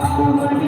I'm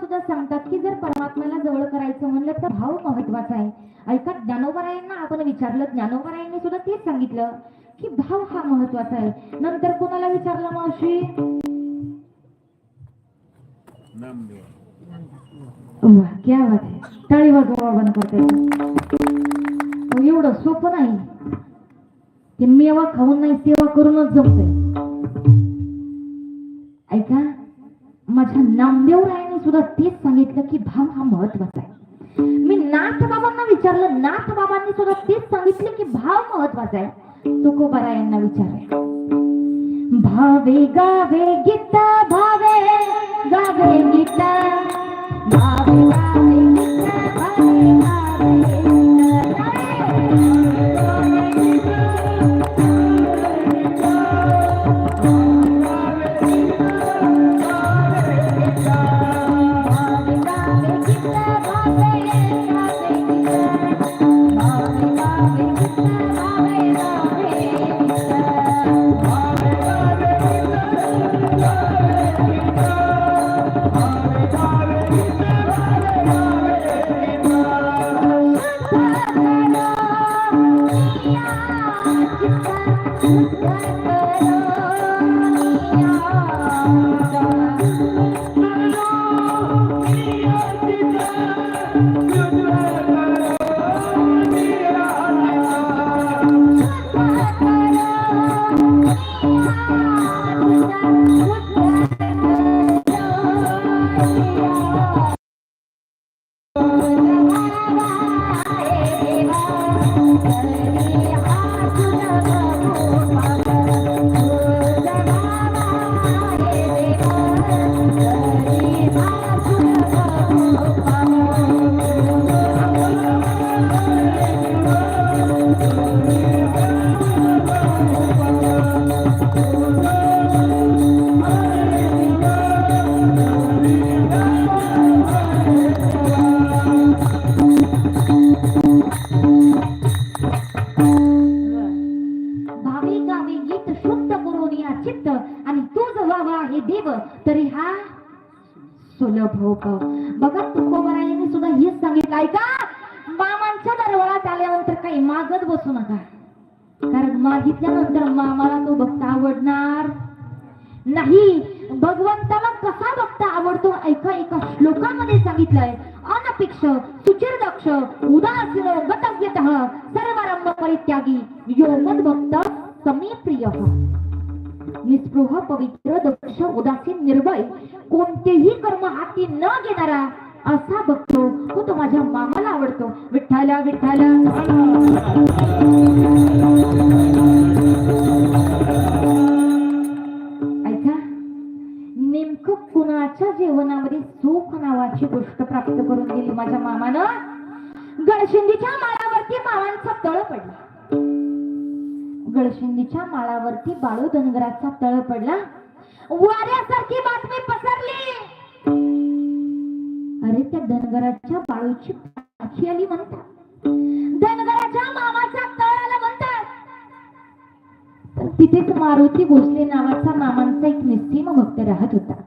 सुद्धा सांगतात की जर परमात्म्याला जवळ करायचं म्हणलं तर भाव महत्त्वाचा आहे. ऐका ज्ञानोबरायांना आपण विचारलं ज्ञानोबरायांनी सुद्धा तेच सांगितलं की भाव हा महत्त्वाचा आहे. नंतर कोणाला विचारलं मावशी? क्या बात आहे. वाजवा बंद करते. एवढं सोपं नाही. ते मेवा खाऊन नाही सेवा करूनच जमतंय. ऐका माझ्या नामदेव रायाने सुद्धा तेच सांगितलं की भाव हा महत्त्वाचा आहे. मी नाथ बाबांना विचारलं नाथ बाबांनी सुद्धा तेच सांगितलं की भाव महत्त्वाचा आहे. तुकोबारा यांना विचारलं. भावे गावे गीता भावे गावे गीता भावे Thank you. भावी गावी गीत शुद्ध करून या चित्त आणि व्हावा हे देव तरी हा सुलभ बघा सुद्धा हेच सांगितलं ऐका मामांच्या दरबारात आल्यानंतर काही मागत बसू नका. कारण मागितल्यानंतर मामाला तो भक्त आवडणार नाही. भगवंताला कसा भक्त आवडतो? ऐका एका श्लोकामध्ये सांगितलंय अनपेक्ष सुचिर दक्ष उदासीनो गतव्यत सर्वारंभ परित्यागी. यो भक्त समे प्रिय. निस्पृह पवित्र दक्ष उदासीन निर्भय कोणतेही कर्म हाती न घेणारा असा बघतो तो तो माझ्या मामाला आवडतो. विठ्ठला विठ्ठला. नेमकं कुणाच्या जीवनामध्ये सुख नावाची गोष्ट प्राप्त करून दिली माझ्या मामानं? गडशिंदीच्या माळावरती माळांचा तळ पडला. गडशिंदीच्या माळावरती बाळू धनगराचा तळ पडला. वाऱ्यासारखी बातमी पसरली. अरे त्या धनगराच्या बाळूची पाठी आली म्हणतात. धनगराच्या मामाचा तळ आला म्हणतात. तर तिथेच मारुती भोसले नावाचा मामांचा एक निस्तीम भक्त राहत होता.